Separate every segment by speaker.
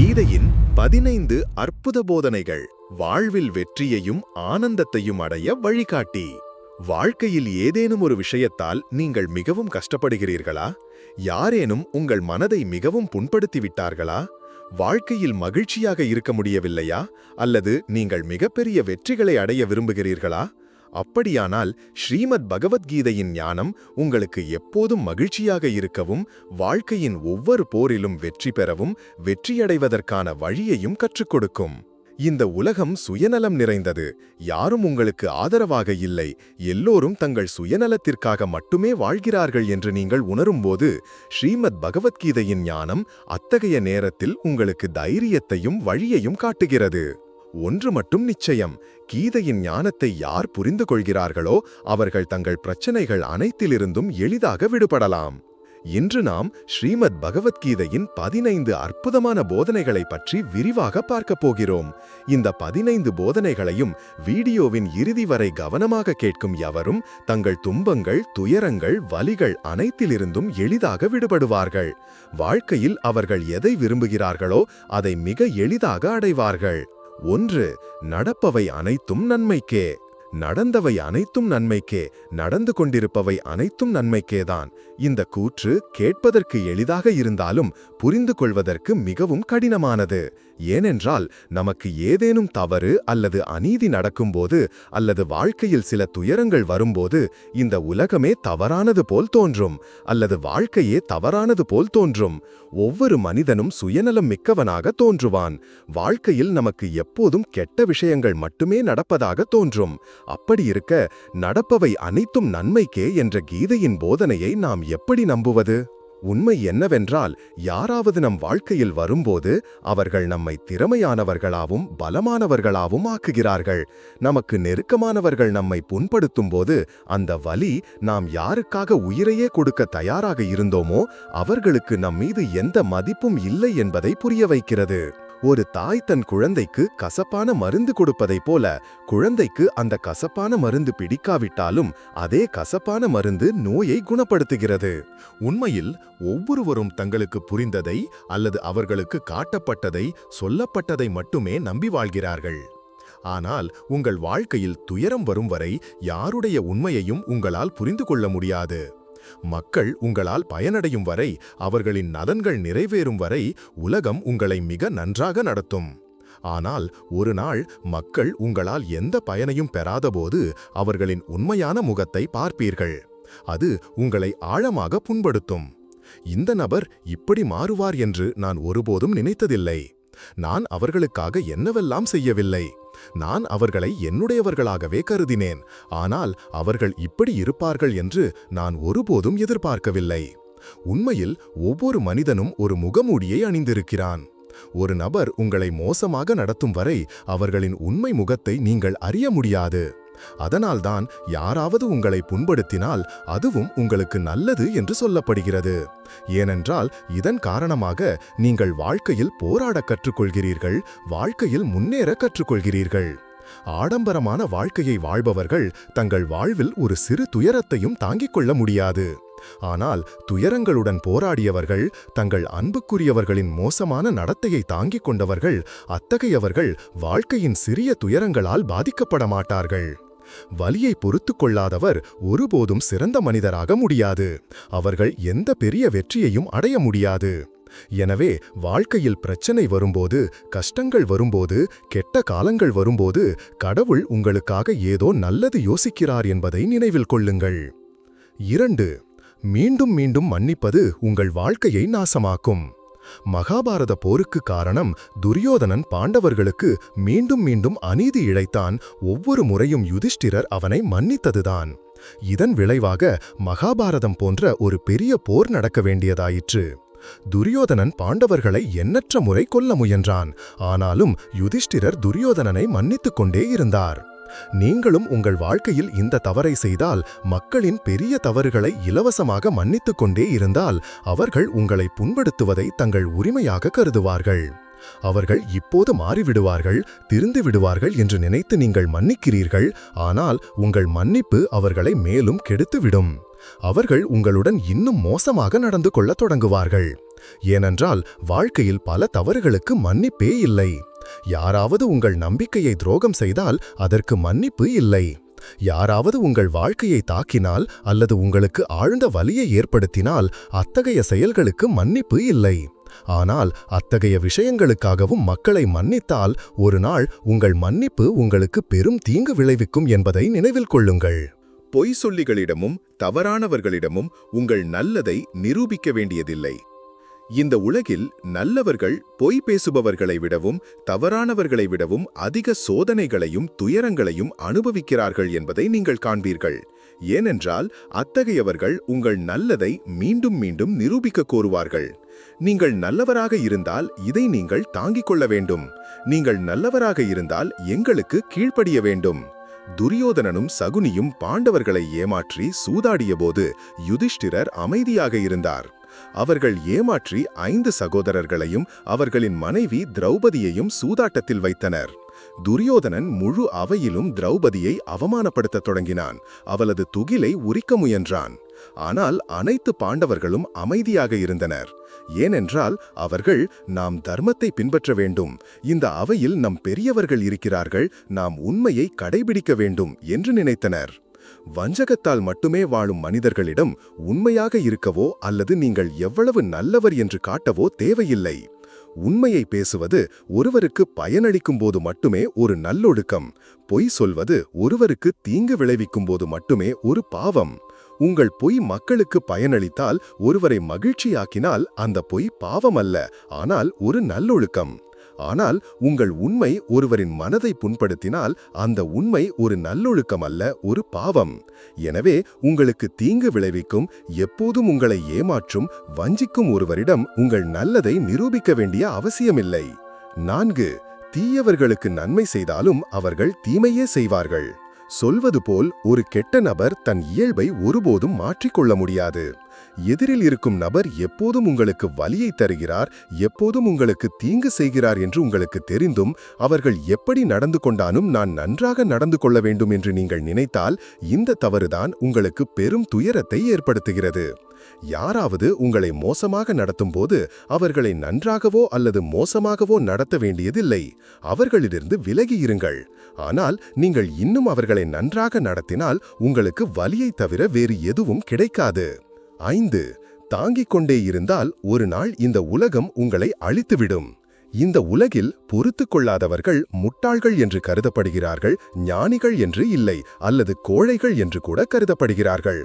Speaker 1: கீதையின் பதினைந்து அற்புத போதனைகள் வாழ்வில் வெற்றியையும் ஆனந்தத்தையும் அடைய வழிகாட்டி. வாழ்க்கையில் ஏதேனும் ஒரு விஷயத்தால் நீங்கள் மிகவும் கஷ்டப்படுகிறீர்களா? யாரேனும் உங்கள் மனதை மிகவும் புண்படுத்திவிட்டார்களா? வாழ்க்கையில் மகிழ்ச்சியாக இருக்க முடியவில்லையா? அல்லது நீங்கள் மிகப்பெரிய வெற்றிகளை அடைய விரும்புகிறீர்களா? அப்படியானால் ஸ்ரீமத் பகவத்கீதையின் ஞானம் உங்களுக்கு எப்போதும் மகிழ்ச்சியாக இருக்கவும் வாழ்க்கையின் ஒவ்வொரு போரிலும் வெற்றி பெறவும் வெற்றியடைவதற்கான வழியையும் கற்றுக் கொடுக்கும். இந்த உலகம் சுயநலம் நிறைந்தது. யாரும் உங்களுக்கு ஆதரவாக இல்லை. எல்லோரும் தங்கள் சுயநலத்திற்காக மட்டுமே வாழ்கிறார்கள் என்று நீங்கள் உணரும்போது ஸ்ரீமத் பகவத்கீதையின் ஞானம் அத்தகைய நேரத்தில் உங்களுக்கு தைரியத்தையும் வழியையும் காட்டுகிறது. ஒன்று மட்டும் நிச்சயம். கீதையின் ஞானத்தை யார் புரிந்து கொள்கிறார்களோ அவர்கள் தங்கள் பிரச்சனைகள் அனைத்திலிருந்தும் எளிதாக விடுபடலாம். இன்று நாம் ஸ்ரீமத் பகவத்கீதையின் பதினைந்து அற்புதமான போதனைகளை பற்றி விரிவாக பார்க்கப் போகிறோம். இந்த பதினைந்து போதனைகளையும் வீடியோவின் இறுதி வரை கவனமாக கேட்கும் எவரும் தங்கள் துன்பங்கள் துயரங்கள் வலிகள் அனைத்திலிருந்தும் எளிதாக விடுபடுவார்கள். வாழ்க்கையில் அவர்கள் எதை விரும்புகிறார்களோ அதை மிக எளிதாக அடைவார்கள். ஒன்று நடப்பவை அனைத்தும் நன்மைக்கே. நடந்தவை அனைத்தும் நன்மைக்கே. நடந்து கொண்டிருப்பவை அனைத்தும் நன்மைக்கேதான். இந்த கூற்று கேட்பதற்கு எளிதாக இருந்தாலும் புரிந்து கொள்வதற்கு மிகவும் கடினமானது. ஏனென்றால் நமக்கு ஏதேனும் தவறு அல்லது அநீதி நடக்கும்போது அல்லது வாழ்க்கையில் சில துயரங்கள் வரும்போது இந்த உலகமே தவறானது போல் தோன்றும் அல்லது வாழ்க்கையே தவறானது போல் தோன்றும். ஒவ்வொரு மனிதனும் சுயநலம் மிக்கவனாக தோன்றுவான். வாழ்க்கையில் நமக்கு எப்போதும் கெட்ட விஷயங்கள் மட்டுமே நடப்பதாக தோன்றும். அப்படி இருக்க நடப்பவை அனைத்தும் நன்மைக்கே என்ற கீதையின் போதனையை நாம் எப்படி நம்புவது? உண்மை என்னவென்றால் யாராவது நம் வாழ்க்கையில் வரும்போது அவர்கள் நம்மை திறமையானவர்களாவும் பலமானவர்களாவும் ஆக்குகிறார்கள். நமக்கு நெருக்கமானவர்கள் நம்மை புண்படுத்தும் போது அந்த வலி நாம் யாருக்காக உயிரையே கொடுக்க தயாராக இருந்தோமோ அவர்களுக்கு நம் மீது எந்த மதிப்பும் இல்லை என்பதை புரிய வைக்கிறது. ஒரு தாய் தன் குழந்தைக்கு கசப்பான மருந்து கொடுப்பதைப் போல குழந்தைக்கு அந்த கசப்பான மருந்து பிடிக்காவிட்டாலும் அதே கசப்பான மருந்து நோயை குணப்படுத்துகிறது. உண்மையில் ஒவ்வொருவரும் தங்களுக்கு புரிந்ததை அல்லது அவர்களுக்கு காட்டப்பட்டதை சொல்லப்பட்டதை மட்டுமே நம்பி வாழ்கிறார்கள். ஆனால் உங்கள் வாழ்க்கையில் துயரம் வரும் வரை யாருடைய உண்மையையும் உங்களால் புரிந்து கொள்ள முடியாது. மக்கள் உங்களால் பயனடையும் வரை அவர்களின் நலன்கள் நிறைவேறும் வரை உலகம் உங்களை மிக நன்றாக நடத்தும். ஆனால் ஒரு நாள் மக்கள் உங்களால் எந்த பயனையும் பெறாதபோது அவர்களின் உண்மையான முகத்தை பார்ப்பீர்கள். அது உங்களை ஆழமாக புண்படுத்தும். இந்த நபர் இப்படி மாறுவார் என்று நான் ஒருபோதும் நினைத்ததில்லை. நான் அவர்களுக்காக என்னவெல்லாம் செய்யவில்லை. நான் அவர்களை என்னுடையவர்களாகவே கருதினேன். ஆனால் அவர்கள் இப்படி இருப்பார்கள் என்று நான் ஒருபோதும் எதிர்பார்க்கவில்லை. உண்மையில் ஒவ்வொரு மனிதனும் ஒரு முகமூடியை அணிந்திருக்கிறான். ஒரு நபர் உங்களை மோசமாக நடத்தும் வரை அவர்களின் உண்மை முகத்தை நீங்கள் அறிய முடியாது. அதனால்தான் யாராவது உங்களை புண்படுத்தினால் அதுவும் உங்களுக்கு நல்லது என்று சொல்லப்படுகிறது. ஏனென்றால் இதன் காரணமாக நீங்கள் வாழ்க்கையில் போராட கற்றுக்கொள்கிறீர்கள் வாழ்க்கையில் முன்னேற கற்றுக்கொள்கிறீர்கள். ஆடம்பரமான வாழ்க்கையை வாழ்பவர்கள் தங்கள் வாழ்வில் ஒரு சிறு துயரத்தையும் தாங்கிக் கொள்ள முடியாது. ஆனால் துயரங்களுடன் போராடியவர்கள் தங்கள் அன்புக்குரியவர்களின் மோசமான நடத்தையை தாங்கிக் கொண்டவர்கள் அத்தகையவர்கள் வாழ்க்கையின் சிறிய துயரங்களால் பாதிக்கப்பட மாட்டார்கள் வலியை பொறுத்து கொள்ளாதவர் ஒருபோதும் சிறந்த மனிதராக முடியாது. அவர்கள் எந்த பெரிய வெற்றியையும் அடைய முடியாது. எனவே வாழ்க்கையில் பிரச்சனை வரும்போது கஷ்டங்கள் வரும்போது கெட்ட காலங்கள் வரும்போது கடவுள் உங்களுக்காக ஏதோ நல்லது யோசிக்கிறார் என்பதை நினைவில் கொள்ளுங்கள். இரண்டு மீண்டும் மீண்டும் மன்னிப்பது உங்கள் வாழ்க்கையை நாசமாக்கும். மகாபாரத போருக்கு காரணம் துரியோதனன் பாண்டவர்களுக்கு மீண்டும் மீண்டும் அநீதி இழைத்தான் ஒவ்வொரு முறையும் யுதிஷ்டிரர் அவனை மன்னித்ததுதான். இதன் விளைவாக மகாபாரதம் போன்ற ஒரு பெரிய போர் நடக்க வேண்டியதாயிற்று. துரியோதனன் பாண்டவர்களை எண்ணற்ற முறை கொல்ல முயன்றான். ஆனாலும் யுதிஷ்டிரர் துரியோதனனை மன்னித்துக் கொண்டே இருந்தார். நீங்களும் உங்கள் வாழ்க்கையில் இந்த தவறை செய்தால் மக்களின் பெரிய தவறுகளை இலவசமாக மன்னித்துக் கொண்டே இருந்தால் அவர்கள் உங்களை புண்படுத்துவதை தங்கள் உரிமையாக கருதுவார்கள். அவர்கள் இப்போது மாறிவிடுவார்கள் திருந்து விடுவார்கள் என்று நினைத்து நீங்கள் மன்னிக்கிறீர்கள் ஆனால் உங்கள் மன்னிப்பு அவர்களை மேலும் கெடுத்துவிடும். அவர்கள் உங்களுடன் இன்னும் மோசமாக நடந்து கொள்ளத் தொடங்குவார்கள். ஏனென்றால் வாழ்க்கையில் பல தவறுகளுக்கு மன்னிப்பே இல்லை. யாராவது உங்கள் நம்பிக்கையை துரோகம் செய்தால் அதற்கு மன்னிப்பு இல்லை. யாராவது உங்கள் வாழ்க்கையை தாக்கினால் அல்லது உங்களுக்கு ஆழ்ந்த வலியை ஏற்படுத்தினால் அத்தகைய செயல்களுக்கு மன்னிப்பு இல்லை. ஆனால் அத்தகைய விஷயங்களுக்காகவும் மக்களை மன்னித்தால் ஒரு நாள் உங்கள் மன்னிப்பு உங்களுக்கு பெரும் தீங்கு விளைவிக்கும் என்பதை நினைவில் கொள்ளுங்கள். பொய் சொல்லிகளிடமும் தவறானவர்களிடமும் உங்கள் நல்லதை நிரூபிக்க வேண்டியதில்லை. இந்த உலகில் நல்லவர்கள் பொய் பேசுபவர்களை விடவும் தவறானவர்களை விடவும் அதிக சோதனைகளையும் துயரங்களையும் அனுபவிக்கிறார்கள் என்பதை நீங்கள் காண்பீர்கள். ஏனென்றால் அத்தகையவர்கள் உங்கள் நல்லதை மீண்டும் மீண்டும் நிரூபிக்க கோருவார்கள். நீங்கள் நல்லவராக இருந்தால் இதை நீங்கள் தாங்கிக் கொள்ள வேண்டும். நீங்கள் நல்லவராக இருந்தால் எங்களுக்கு கீழ்ப்படிய வேண்டும். துரியோதனனும் சகுனியும் பாண்டவர்களை ஏமாற்றி சூதாடியபோது யுதிஷ்டிரர் அமைதியாக இருந்தார். அவர்கள் ஏமாற்றி ஐந்து சகோதரர்களையும் அவர்களின் மனைவி திரௌபதியையும் சூதாட்டத்தில் வைத்தனர். துரியோதனன் முழு அவையிலும் திரௌபதியை அவமானப்படுத்தத் தொடங்கினான். அவளது துகிலை உரிக்க முயன்றான். ஆனால் அனைத்து பாண்டவர்களும் அமைதியாக இருந்தனர். ஏனென்றால் அவர்கள் நாம் தர்மத்தை பின்பற்ற வேண்டும். இந்த அவையில் நம் பெரியவர்கள் இருக்கிறார்கள். நாம் உண்மையை கடைபிடிக்க வேண்டும் என்று நினைத்தனர். வஞ்சகத்தால் மட்டுமே வாழும் மனிதர்களிடம் உண்மையாக இருக்கவோ அல்லது நீங்கள் எவ்வளவு நல்லவர் என்று காட்டவோ தேவையில்லை. உண்மையை பேசுவது ஒருவருக்கு பயனளிக்கும் போது மட்டுமே ஒரு நல்லொழுக்கம். பொய் சொல்வது ஒருவருக்கு தீங்கு விளைவிக்கும் போது மட்டுமே ஒரு பாவம். உங்கள் பொய் மக்களுக்கு பயனளித்தால் ஒருவரை மகிழ்ச்சியாக்கினால் அந்த பொய் பாவம் அல்ல ஆனால் ஒரு நல்லொழுக்கம். ஆனால் உங்கள் உண்மை ஒருவரின் மனதை புண்படுத்தினால் அந்த உண்மை ஒரு நல்லொழுக்கம் அல்ல ஒரு பாவம். எனவே உங்களுக்கு தீங்கு விளைவிக்கும் எப்போதும் உங்களை ஏமாற்றும் வஞ்சிக்கும் ஒருவரிடம் உங்கள் நல்லதை நிரூபிக்க வேண்டிய அவசியமில்லை. நான்கு தீயவர்களுக்கு நன்மை செய்தாலும் அவர்கள் தீமையே செய்வார்கள். சொல்வது போல் ஒரு கெட்ட நபர் தன் இயல்பை ஒருபோதும் மாற்றிக்கொள்ள முடியாது. எதிரில் இருக்கும் நபர் எப்போதும் உங்களுக்கு வலியை தருகிறார் எப்போதும் உங்களுக்கு தீங்கு செய்கிறார் என்று உங்களுக்கு தெரிந்தும் அவர்கள் எப்படி நடந்து கொண்டாலும் நான் நன்றாக நடந்து கொள்ள வேண்டும் என்று நீங்கள் நினைத்தால் இந்த தவறுதான் உங்களுக்கு பெரும் துயரத்தை ஏற்படுத்துகிறது. யாராவது உங்களை மோசமாக நடத்தும்போது அவர்களை நன்றாகவோ அல்லது மோசமாகவோ நடத்த வேண்டியதில்லை. அவர்களிலிருந்து விலகி இருங்கள் ஆனால் நீங்கள் இன்னும் அவர்களை நன்றாக நடத்தினால் உங்களுக்கு வலியை தவிர வேறு எதுவும் கிடைக்காது. ஐந்து தாங்கிக் கொண்டே இருந்தால் ஒரு நாள் இந்த உலகம் உங்களை அழித்துவிடும். இந்த உலகில் பொறுத்து கொள்ளாதவர்கள் முட்டாள்கள் என்று கருதப்படுகிறார்கள் ஞானிகள் என்று இல்லை அல்லது கோழைகள் என்று கூட கருதப்படுகிறார்கள்.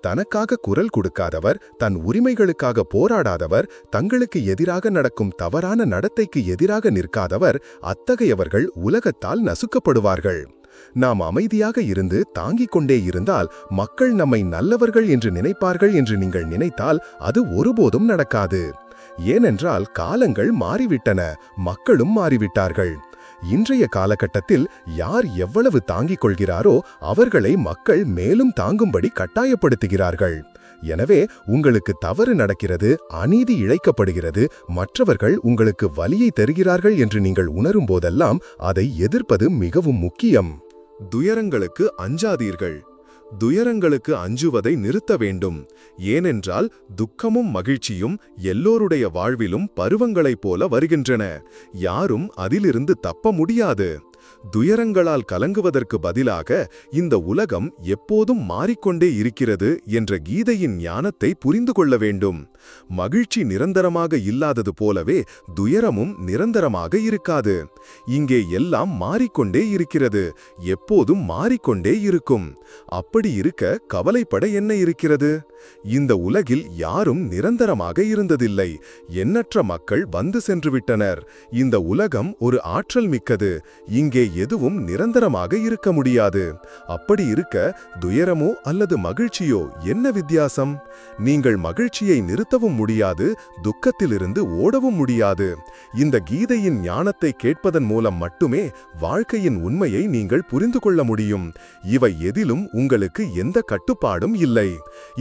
Speaker 1: தனக்காக குரல் கொடுக்காதவர் தன் உரிமைகளுக்காக போராடாதவர் தங்களுக்கு எதிராக நடக்கும் தவறான நடத்தைக்கு எதிராக நிற்காதவர் அத்தகையவர்கள் உலகத்தால் நசுக்கப்படுவார்கள். நாம் அமைதியாக இருந்து தாங்கிக் கொண்டே இருந்தால் மக்கள் நம்மை நல்லவர்கள் என்று நினைப்பார்கள் என்று நீங்கள் நினைத்தால் அது ஒருபோதும் நடக்காது. ஏனென்றால் காலங்கள் மாறிவிட்டன மக்களும் மாறிவிட்டார்கள். இன்றைய காலகட்டத்தில் யார் எவ்வளவு தாங்கிக் கொள்கிறாரோ அவர்களை மக்கள் மேலும் தாங்கும்படி கட்டாயப்படுத்துகிறார்கள். எனவே உங்களுக்கு தவறு நடக்கிறது அநீதி இழைக்கப்படுகிறது மற்றவர்கள் உங்களுக்கு வலியை தருகிறார்கள் என்று நீங்கள் உணரும் போதெல்லாம் அதை எதிர்ப்பது மிகவும் முக்கியம். துயரங்களுக்கு அஞ்சாதீர்கள். துயரங்களுக்கு அஞ்சுவதை நிறுத்த வேண்டும். ஏனென்றால் துக்கமும் மகிழ்ச்சியும் எல்லோருடைய வாழ்விலும் பருவங்களைப் போல வருகின்றன. யாரும் அதிலிருந்து தப்ப முடியாது. துயரங்களால் கலங்குவதற்கு பதிலாக இந்த உலகம் எப்போதும் மாறிக்கொண்டே இருக்கிறது என்ற கீதையின் ஞானத்தை புரிந்து கொள்ள வேண்டும். மகிழ்ச்சி நிரந்தரமாக இல்லாதது போலவே துயரமும் நிரந்தரமாக இருக்காது. இங்கே எல்லாம் மாறிக்கொண்டே இருக்கிறது எப்போதும் மாறிக்கொண்டே இருக்கும். அப்படி இருக்க கவலைப்பட என்ன இருக்கிறது? இந்த உலகில் யாரும் நிரந்தரமாக இருந்ததில்லை. எண்ணற்ற மக்கள் வந்து சென்று விட்டனர் இந்த உலகம் ஒரு ஆற்றல் மிக்கது. இங்கே எதுவும் நிரந்தரமாக இருக்க முடியாது. அப்படி இருக்க துயரமோ அல்லது மகிழ்ச்சியோ என்ன வித்தியாசம்? நீங்கள் மகிழ்ச்சியை நிறுத்தவும் முடியாது துக்கத்திலிருந்து ஓடவும் முடியாது. இந்த கீதையின் ஞானத்தை கேட்பதன் மூலம் மட்டுமே வாழ்க்கையின் உண்மையை நீங்கள் புரிந்து கொள்ள முடியும். இவை எதிலும் உங்களுக்கு எந்த கட்டுப்பாடும் இல்லை.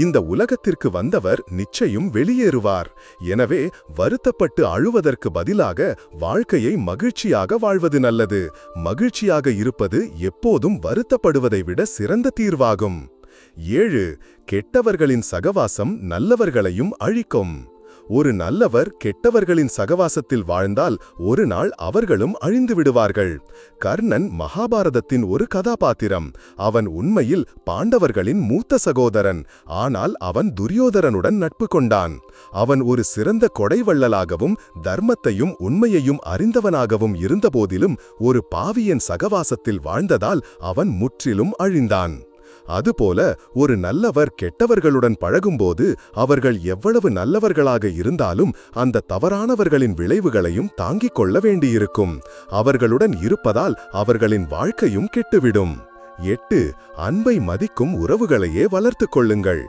Speaker 1: இந்த உலகத்திற்கு வந்தவர் நிச்சயம் வெளியேறுவார். எனவே வருத்தப்பட்டு அழுவதற்கு பதிலாக வாழ்க்கையை மகிழ்ச்சியாக வாழ்வது நல்லது. மகிழ்ச்சியாக இருப்பது எப்போதும் வருத்தப்படுவதை விட சிறந்த தீர்வாகும். ஏழு கெட்டவர்களின் சகவாசம் நல்லவர்களையும் அழிக்கும். ஒரு நல்லவர் கெட்டவர்களின் சகவாசத்தில் வாழ்ந்தால் ஒரு நாள் அவர்களும் அழிந்து விடுவார்கள். கர்ணன் மகாபாரதத்தின் ஒரு கதாபாத்திரம். அவன் உண்மையில் பாண்டவர்களின் மூத்த சகோதரன். ஆனால் அவன் துரியோதரனுடன் நட்பு கொண்டான். அவன் ஒரு சிறந்த கொடைவள்ளலாகவும் தர்மத்தையும் உண்மையையும் அறிந்தவனாகவும் இருந்தபோதிலும் ஒரு பாவியன் சகவாசத்தில் வாழ்ந்ததால் அவன் முற்றிலும் அழிந்தான். அதுபோல ஒரு நல்லவர் கெட்டவர்களுடன் பழகும்போது அவர்கள் எவ்வளவு நல்லவர்களாக இருந்தாலும் அந்த தவறானவர்களின் விளைவுகளையும் தாங்கிக் கொள்ள வேண்டியிருக்கும். அவர்களுடன் இருப்பதால் அவர்களின் வாழ்க்கையும் கெட்டுவிடும். எட்டு அன்பை மதிக்கும் உறவுகளையே வளர்த்துக் கொள்ளுங்கள்.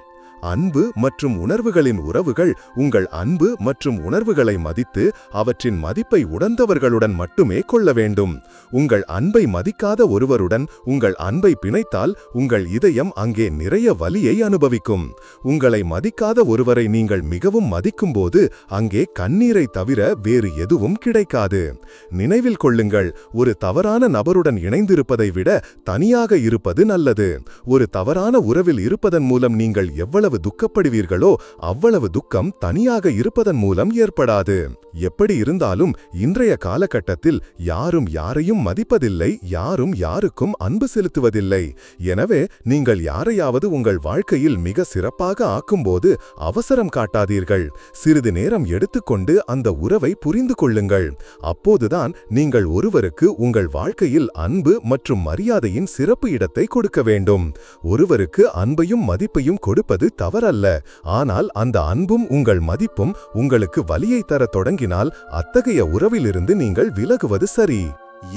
Speaker 1: அன்பு மற்றும் உணர்வுகளின் உறவுகள் உங்கள் அன்பு மற்றும் உணர்வுகளை மதித்து அவற்றின் மதிப்பை உணர்ந்தவர்களுடன் மட்டுமே கொள்ள வேண்டும். உங்கள் அன்பை மதிக்காத ஒருவருடன் உங்கள் அன்பை பிணைத்தால் உங்கள் இதயம் அங்கே நிறைய வலியை அனுபவிக்கும். உங்களை மதிக்காத ஒருவரை நீங்கள் மிகவும் மதிக்கும்போது அங்கே கண்ணீரை தவிர வேறு எதுவும் கிடைக்காது. நினைவில் கொள்ளுங்கள் ஒரு தவறான நபருடன் இணைந்திருப்பதை விட தனியாக இருப்பது நல்லது. ஒரு தவறான உறவில் இருப்பதன் மூலம் நீங்கள் எவ்வளவு துக்கப்படுவீர்களோ அவ்வளவு துக்கம் தனியாக இருப்பதன் மூலம் ஏற்படாது. எப்படி இருந்தாலும் இன்றைய காலகட்டத்தில் யாரும் யாரையும் மதிப்பதில்லை யாரும் யாருக்கும் அன்பு செலுத்துவதில்லை. எனவே நீங்கள் யாரையாவது உங்கள் வாழ்க்கையில் மிக சிறப்பாக ஆக்கும்போது அவசரம் காட்டாதீர்கள். சிறிது நேரம் எடுத்துக்கொண்டு அந்த உறவை புரிந்து கொள்ளுங்கள். அப்போதுதான் நீங்கள் ஒருவருக்கு உங்கள் வாழ்க்கையில் அன்பு மற்றும் மரியாதையின் சிறப்பு இடத்தை கொடுக்க வேண்டும். ஒருவருக்கு அன்பையும் மதிப்பையும் கொடுப்பது தவறல்ல. ஆனால் அந்த அன்பும் உங்கள் மதிப்பும் உங்களுக்கு வலியை தரத் விரும்பினால் அத்தகைய உறவிலிருந்து நீங்கள் விலகுவது சரி.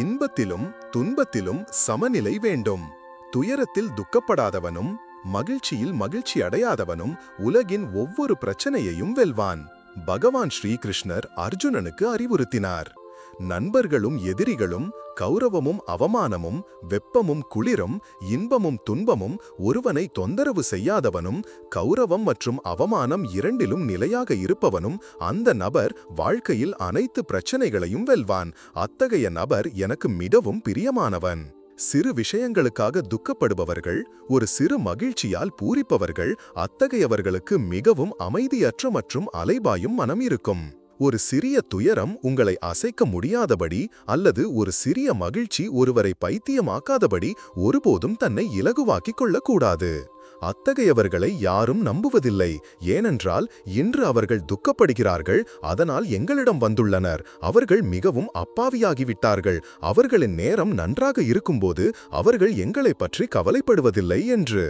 Speaker 1: இன்பத்திலும் துன்பத்திலும் சமநிலை வேண்டும். துயரத்தில் துக்கப்படாதவனும் மகிழ்ச்சியில் மகிழ்ச்சி அடையாதவனும் உலகின் ஒவ்வொரு பிரச்சனையையும் வெல்வான். பகவான் ஸ்ரீகிருஷ்ணர் அர்ஜுனனுக்கு அறிவுறுத்தினார். நண்பர்களும் எதிரிகளும் கௌரவமும் அவமானமும் வெப்பமும் குளிரும் இன்பமும் துன்பமும் ஒருவனை தொந்தரவு செய்யாதவனும் கௌரவம் மற்றும் அவமானம் இரண்டிலும் நிலையாக இருப்பவனும் அந்த நபர் வாழ்க்கையில் அனைத்து பிரச்சனைகளையும் வெல்வான். அத்தகைய நபர் எனக்கு மிகவும் பிரியமானவன். சிறு விஷயங்களுக்காக துக்கப்படுபவர்கள் ஒரு சிறு மகிழ்ச்சியால் பூரிப்பவர்கள் அத்தகையவர்களுக்கு மிகவும் அமைதியற்ற மற்றும் அலைபாயும் மனம் இருக்கும். ஒரு சிறிய துயரம் உங்களை அசைக்க முடியாதபடி அல்லது ஒரு சிறிய மகிழ்ச்சி ஒருவரை பைத்தியமாக்காதபடி ஒருபோதும் தன்னை இலகுவாக்கிக் கொள்ளக்கூடாது. அத்தகையவர்களை யாரும் நம்புவதில்லை. ஏனென்றால் இன்று அவர்கள் துக்கப்படுகிறார்கள் அதனால் எங்களிடம் வந்துள்ளனர். அவர்கள் மிகவும் அப்பாவியாகிவிட்டார்கள். அவர்களின் நேரம் நன்றாக இருக்கும்போது அவர்கள் எங்களைப் பற்றி கவலைப்படுவதில்லை என்று.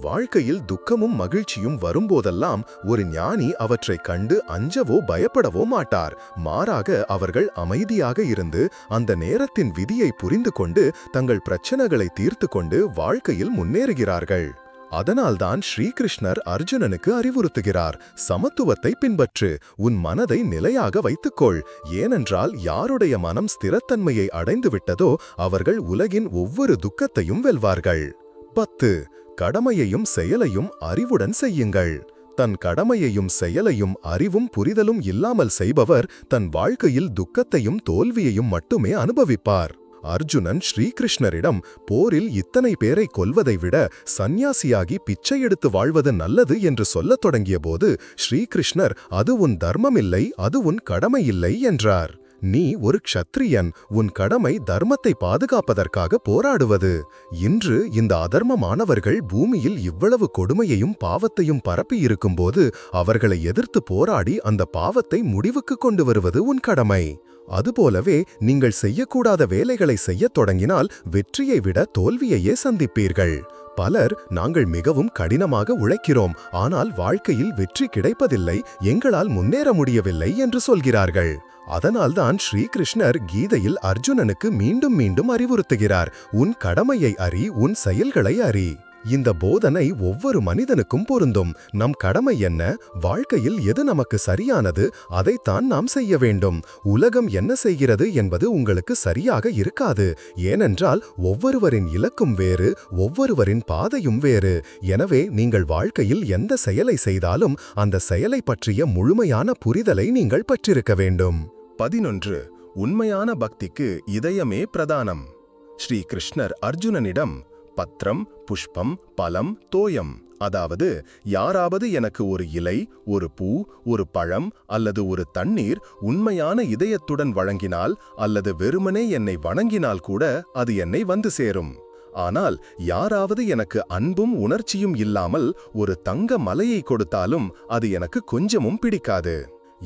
Speaker 1: வாழ்க்கையில் துக்கமும் மகிழ்ச்சியும் வரும்போதெல்லாம் ஒரு ஞானி அவற்றைக் கண்டு அஞ்சவோ பயப்படவோ மாட்டார். மாறாக அவர்கள் அமைதியாக இருந்து அந்த நேரத்தின் விதியை புரிந்து கொண்டு தங்கள் பிரச்சனைகளை தீர்த்து கொண்டு வாழ்க்கையில் முன்னேறுகிறார்கள். அதனால்தான் ஸ்ரீகிருஷ்ணர் அர்ஜுனனுக்கு அறிவுறுத்துகிறார் சமத்துவத்தை பின்பற்று உன் மனதை நிலையாக வைத்துக்கொள். ஏனென்றால் யாருடைய மனம் ஸ்திரத்தன்மையை அடைந்து விட்டதோ அவர்கள் உலகின் ஒவ்வொரு துக்கத்தையும் வெல்வார்கள். பத்து. கடமையையும் செயலையும் அறிவுடன் செய்யுங்கள். தன் கடமையையும் செயலையும் அறிவும் புரிதலும் இல்லாமல் செய்பவர் தன் வாழ்க்கையில் துக்கத்தையும் தோல்வியையும் மட்டுமே அனுபவிப்பார். அர்ஜுனன் ஸ்ரீகிருஷ்ணரிடம் போரில் இத்தனை பேரை கொல்வதை விட சந்நியாசியாகி பிச்சை எடுத்து வாழ்வது நல்லது என்று சொல்லத் தொடங்கியபோது ஸ்ரீகிருஷ்ணர் அது உன் தர்மமில்லை அது உன் கடமையில்லை என்றார். நீ ஒரு க்ஷத்ரியன் உன் கடமை தர்மத்தை பாதுகாப்பதற்காக போராடுவது. இன்று இந்த அதர்மமானவர்கள் பூமியில் இவ்வளவு கொடுமையையும் பாவத்தையும் பரப்பியிருக்கும்போது அவர்களை எதிர்த்து போராடி அந்த பாவத்தை முடிவுக்கு கொண்டு வருவது உன் கடமை. அதுபோலவே நீங்கள் செய்யக்கூடாத வேலைகளை செய்யத் தொடங்கினால் வெற்றியை விட தோல்வியையே சந்திப்பீர்கள். பலர் நாங்கள் மிகவும் கடினமாக உழைக்கிறோம் ஆனால் வாழ்க்கையில் வெற்றி கிடைப்பதில்லை எங்களால் முன்னேற முடியவில்லை என்று சொல்கிறார்கள். அதனால்தான் ஸ்ரீகிருஷ்ணர் கீதையில் அர்ஜுனனுக்கு மீண்டும் மீண்டும் அறிவுறுத்துகிறார். உன் கடமையை அறி உன் செயல்களை அறி. இந்த போதனை ஒவ்வொரு மனிதனுக்கும் பொருந்தும். நம் கடமை என்ன? வாழ்க்கையில் எது நமக்கு சரியானது? அதைத்தான் நாம் செய்ய வேண்டும். உலகம் என்ன செய்கிறது என்பது உங்களுக்கு சரியாக இருக்காது. ஏனென்றால் ஒவ்வொருவரின் இலக்கும் வேறு ஒவ்வொருவரின் பாதையும் வேறு. எனவே நீங்கள் வாழ்க்கையில் எந்த செயலை செய்தாலும் அந்த செயலை பற்றிய முழுமையான புரிதலை நீங்கள் பற்றிருக்க வேண்டும். பதினொன்று. உண்மையான பக்திக்கு இதயமே பிரதானம். ஸ்ரீ கிருஷ்ணர் அர்ஜுனனிடம் பத்ரம் புஷ்பம் பலம் தோயம். அதாவது யாராவது எனக்கு ஒரு இலை ஒரு பூ ஒரு பழம் அல்லது ஒரு தண்ணீர் உண்மையான இதயத்துடன் வழங்கினால் அல்லது வெறுமனே என்னை வணங்கினால் கூட அது என்னை வந்து சேரும். ஆனால் யாராவது எனக்கு அன்பும் உணர்ச்சியும் இல்லாமல் ஒரு தங்க மலையை கொடுத்தாலும் அது எனக்கு கொஞ்சமும் பிடிக்காது.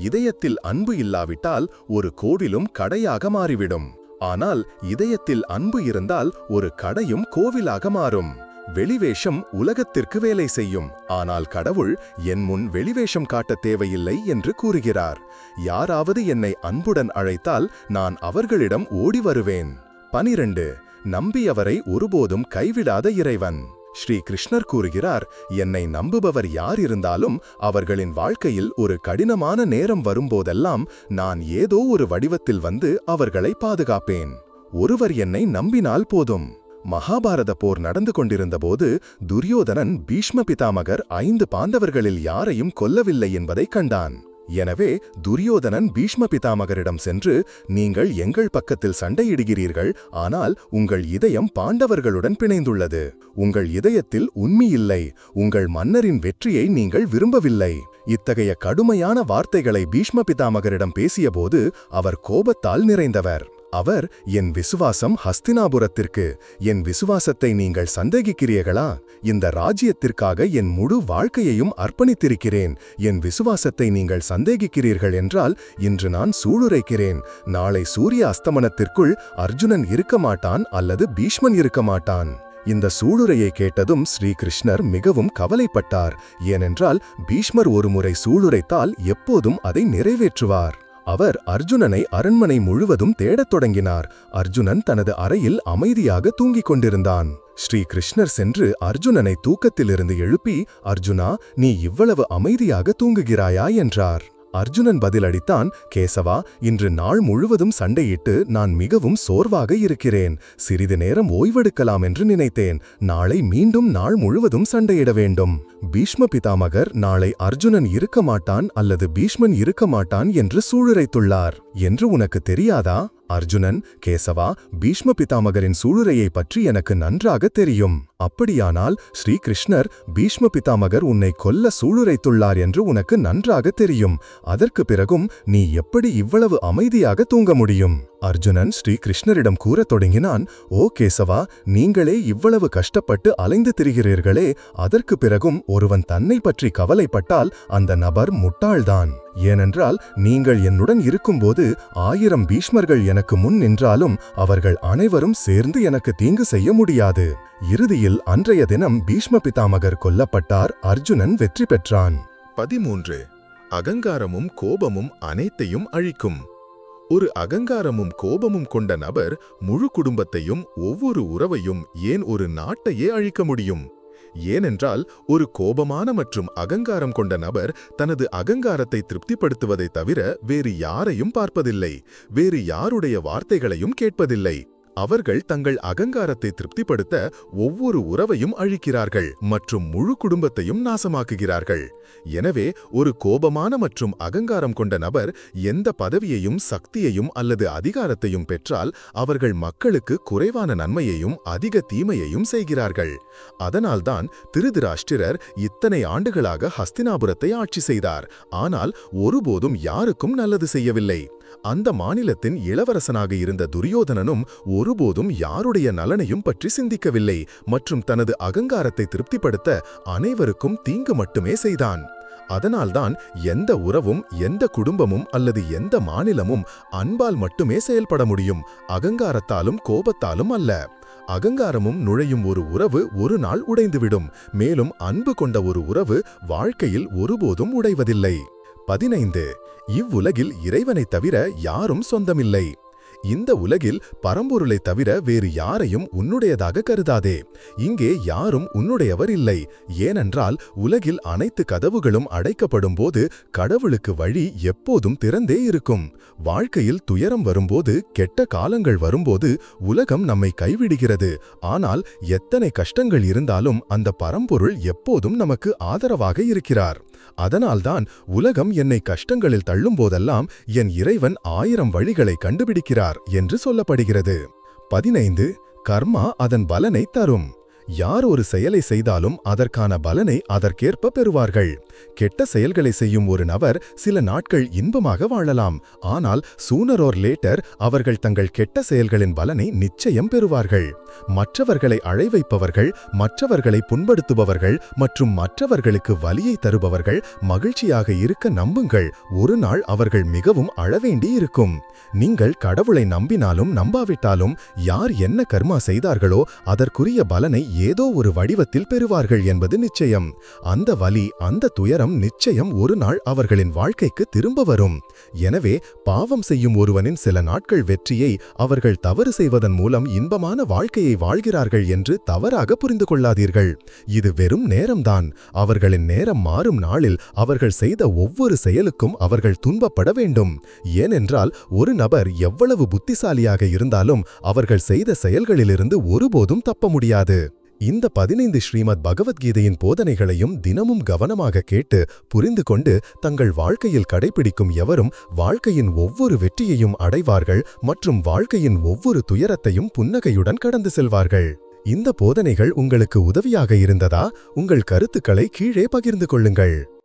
Speaker 1: இதயத்தில் அன்பு இல்லாவிட்டால் ஒரு கோவிலும் கடையாக மாறிவிடும். ஆனால் இதயத்தில் அன்பு இருந்தால் ஒரு கடையும் கோவிலாக மாறும். வெளிவேஷம் உலகத்திற்கு வேலை செய்யும். ஆனால் கடவுள் என் முன் வெளிவேஷம் காட்ட தேவையில்லை என்று கூறுகிறார். யாராவது என்னை அன்புடன் அழைத்தால் நான் அவர்களிடம் ஓடி வருவேன். பனிரெண்டு. நம்பியவரை ஒருபோதும் கைவிடாத இறைவன். ஸ்ரீ கிருஷ்ணர் கூறுகிறார் என்னை நம்புபவர் யார் இருந்தாலும் அவர்களின் வாழ்க்கையில் ஒரு கடினமான நேரம் வரும்போதெல்லாம் நான் ஏதோ ஒரு வடிவத்தில் வந்து அவர்களை பாதுகாப்பேன். ஒருவர் என்னை நம்பினால் போதும். மகாபாரத போர் நடந்து கொண்டிருந்தபோது துரியோதனன் பீஷ்ம பிதாமகர் ஐந்து பாந்தவர்களில் யாரையும் கொல்லவில்லை என்பதை கண்டான். எனவே துரியோதனன் பீஷ்ம பிதாமகரிடம் சென்று நீங்கள் எங்கள் பக்கத்தில் சண்டையிடுகிறீர்கள் ஆனால் உங்கள் இதயம் பாண்டவர்களுடன் பிணைந்துள்ளது. உங்கள் இதயத்தில் உண்மையில்லை உங்கள் மன்னரின் வெற்றியை நீங்கள் விரும்பவில்லை. இத்தகைய கடுமையான வார்த்தைகளை பீஷ்ம பிதாமகரிடம் பேசியபோது அவர் கோபத்தால் நிறைந்தவர். அவர் என் விசுவாசம் ஹஸ்தினாபுரத்திற்கு. என் விசுவாசத்தை நீங்கள் சந்தேகிக்கிறீர்களா? இந்த ராஜ்யத்திற்காக என் முழு வாழ்க்கையையும் அர்ப்பணித்திருக்கிறேன். என் விசுவாசத்தை நீங்கள் சந்தேகிக்கிறீர்கள் என்றால் இன்று நான் சூளுரைக்கிறேன். நாளை சூரிய அஸ்தமனத்திற்குள் அர்ஜுனன் இருக்க மாட்டான் அல்லது பீஷ்மன் இருக்க மாட்டான் இந்த சூளுரையை கேட்டதும் ஸ்ரீகிருஷ்ணர் மிகவும் கவலைப்பட்டார். ஏனென்றால் பீஷ்மர் ஒருமுறை சூளுரைத்தால் எப்போதும் அதை நிறைவேற்றுவார். அவர் அர்ஜுனனை அரண்மனை முழுவதும் தேடத் தொடங்கினார். அர்ஜுனன் தனது அறையில் அமைதியாக தூங்கிக் கொண்டிருந்தான். ஸ்ரீ கிருஷ்ணர் சென்று அர்ஜுனனை தூக்கத்திலிருந்து எழுப்பி அர்ஜுனா நீ இவ்வளவு அமைதியாக தூங்குகிறாயா? என்றார். அர்ஜுனன் பதிலளித்தான் கேசவா இன்று நாள் முழுவதும் சண்டையிட்டு நான் மிகவும் சோர்வாக இருக்கிறேன். சிறிது நேரம் ஓய்வெடுக்கலாம் என்று நினைத்தேன். நாளை மீண்டும் நாள் முழுவதும் சண்டையிட வேண்டும். பீஷ்ம பிதாமகர் நாளை அர்ஜுனன் இருக்க மாட்டான் அல்லது பீஷ்மன் இருக்க மாட்டான் என்று சூளுரைத்துள்ளார். என்று உனக்கு தெரியாதா? அர்ஜுனன் கேசவா பீஷ்ம பிதாமகரின் சூளுரையை பற்றி எனக்கு நன்றாக தெரியும். அப்படியானால் ஸ்ரீகிருஷ்ணர் பீஷ்ம பிதாமகர் உன்னை கொல்ல சூளுரைத்துள்ளார் என்று உனக்கு நன்றாக தெரியும். அதற்கு பிறகும் நீ எப்படி இவ்வளவு அமைதியாக தூங்க முடியும்? அர்ஜுனன் ஸ்ரீகிருஷ்ணரிடம் கூறத் தொடங்கினான் ஓ கேசவா நீங்களே இவ்வளவு கஷ்டப்பட்டு அலைந்து திரிகிறீர்களே அதற்கு பிறகும் ஒருவன் தன்னை பற்றி கவலைப்பட்டால் அந்த நபர் முட்டாள்தான். ஏனென்றால் நீங்கள் என்னுடன் இருக்கும்போது ஆயிரம் பீஷ்மர்கள் எனக்கு முன் நின்றாலும் அவர்கள் அனைவரும் சேர்ந்து எனக்கு தீங்கு செய்ய முடியாது. இறுதியில் அன்றைய தினம் பீஷ்ம பிதாமகர் கொல்லப்பட்டார் அர்ஜுனன் வெற்றி பெற்றான்.
Speaker 2: பதிமூன்று. அகங்காரமும் கோபமும் அனைத்தையும் அழிக்கும். ஒரு அகங்காரமும் கோபமும் கொண்ட நபர் முழு குடும்பத்தையும் ஒவ்வொரு உறவையும் ஏன் ஒரு நாட்டையே அழிக்க முடியும்? ஏனென்றால் ஒரு கோபமான மற்றும் அகங்காரம் கொண்ட நபர் தனது அகங்காரத்தை திருப்திப்படுத்துவதைத் தவிர வேறு யாரையும் பார்ப்பதில்லை வேறு யாருடைய வார்த்தைகளையும் கேட்பதில்லை. அவர்கள் தங்கள் அகங்காரத்தை திருப்திப்படுத்த ஒவ்வொரு உறவையும் அழிக்கிறார்கள் மற்றும் முழு குடும்பத்தையும் நாசமாக்குகிறார்கள். எனவே ஒரு கோபமான மற்றும் அகங்காரம் கொண்ட நபர் எந்த பதவியையும் சக்தியையும் அல்லது அதிகாரத்தையும் பெற்றால் அவர்கள் மக்களுக்கு குறைவான நன்மையையும் அதிக தீமையையும் செய்கிறார்கள். அதனால்தான் திருதிராஷ்டிரர் இத்தனை ஆண்டுகளாக ஹஸ்தினாபுரத்தை ஆட்சி செய்தார். ஆனால் ஒருபோதும் யாருக்கும் நல்லது செய்யவில்லை. அந்த மாநிலத்தின் இளவரசனாக இருந்த துரியோதனனும் ஒருபோதும் யாருடைய நலனையும் பற்றி சிந்திக்கவில்லை மற்றும் தனது அகங்காரத்தை திருப்திப்படுத்த அனைவருக்கும் தீங்கு மட்டுமே செய்தான். அதனால்தான் எந்த உறவும் எந்த குடும்பமும் அல்லது எந்த மாநிலமும் அன்பால் மட்டுமே செயல்பட முடியும். அகங்காரத்தாலும் கோபத்தாலும் அல்ல. அகங்காரமும் நுழையும் ஒரு உறவு ஒரு நாள் உடைந்துவிடும். மேலும் அன்பு கொண்ட ஒரு உறவு வாழ்க்கையில் ஒருபோதும் உடைவதில்லை. பதினைந்து. இவ்வுலகில் இறைவனைத் தவிர யாரும் சொந்தமில்லை. இந்த உலகில் பரம்பொருளைத் தவிர வேறு யாரையும் உன்னுடையதாக கருதாதே. இங்கே யாரும் உன்னுடையவர் இல்லை. ஏனென்றால் உலகில் அனைத்து கதவுகளும் அடைக்கப்படும் போது கடவுளுக்கு வழி எப்போதும் திறந்தே இருக்கும். வாழ்க்கையில் துயரம் வரும்போது கெட்ட காலங்கள் வரும்போது உலகம் நம்மை கைவிடுகிறது. ஆனால் எத்தனை கஷ்டங்கள் இருந்தாலும் அந்த பரம்பொருள் எப்போதும் நமக்கு ஆதரவாக இருக்கிறார். அதனால்தான் உலகம் என்னை கஷ்டங்களில் தள்ளும் போதெல்லாம் என் இறைவன் ஆயிரம் வழிகளை கண்டுபிடிக்கிறார் என்று சொல்லப்படுகிறது. பதினைந்து கர்மா அதன் பலனை தரும். யார் ஒரு செயலை செய்தாலும் அதற்கான பலனை அதற்கேற்ப பெறுவார்கள். கெட்ட செயல்களை செய்யும் ஒரு நபர் சில நாட்கள் இன்பமாக வாழலாம். ஆனால் சூனர் ஓர் லேட்டர் அவர்கள் தங்கள் கெட்ட செயல்களின் பலனை நிச்சயம் பெறுவார்கள். மற்றவர்களை அழைவைப்பவர்கள் மற்றவர்களை புண்படுத்துபவர்கள் மற்றும் மற்றவர்களுக்கு வலியை தருபவர்கள் மகிழ்ச்சியாக இருக்க நம்புங்கள். ஒரு நாள் அவர்கள் மிகவும் அழவேண்டி இருக்கும். நீங்கள் கடவுளை நம்பினாலும் நம்பாவிட்டாலும் யார் என்ன கர்மா செய்தார்களோ அதற்குரிய பலனை ஏதோ ஒரு வடிவத்தில் பெறுவார்கள் என்பது நிச்சயம். அந்த வலி அந்த துயரம் நிச்சயம் ஒரு நாள் அவர்களின் வாழ்க்கைக்கு திரும்ப வரும். எனவே பாவம் செய்யும் ஒருவனின் சில நாட்கள் வெற்றியை அவர்கள் தவறு செய்வதன் மூலம் இன்பமான வாழ்க்கையை வாழ்கிறார்கள் என்று தவறாக புரிந்து கொள்ளாதீர்கள். இது வெறும் நேரம்தான். அவர்களின் நேரம் மாறும் நாளில் அவர்கள் செய்த ஒவ்வொரு செயலுக்கும் அவர்கள் துன்பப்பட வேண்டும். ஏனென்றால் ஒரு நபர் எவ்வளவு புத்திசாலியாக இருந்தாலும் அவர்கள் செய்த செயல்களிலிருந்து ஒருபோதும் தப்ப முடியாது. இந்த பதினைந்து ஸ்ரீமத் பகவத்கீதையின் போதனைகளையும் தினமும் கவனமாக கேட்டு புரிந்து கொண்டு தங்கள் வாழ்க்கையில் கடைபிடிக்கும் எவரும் வாழ்க்கையின் ஒவ்வொரு வெற்றியையும் அடைவார்கள் மற்றும் வாழ்க்கையின் ஒவ்வொரு துயரத்தையும் புன்னகையுடன் கடந்து செல்வார்கள். இந்த போதனைகள் உங்களுக்கு உதவியாக இருந்ததா? உங்கள் கருத்துக்களை கீழே பகிர்ந்து கொள்ளுங்கள்.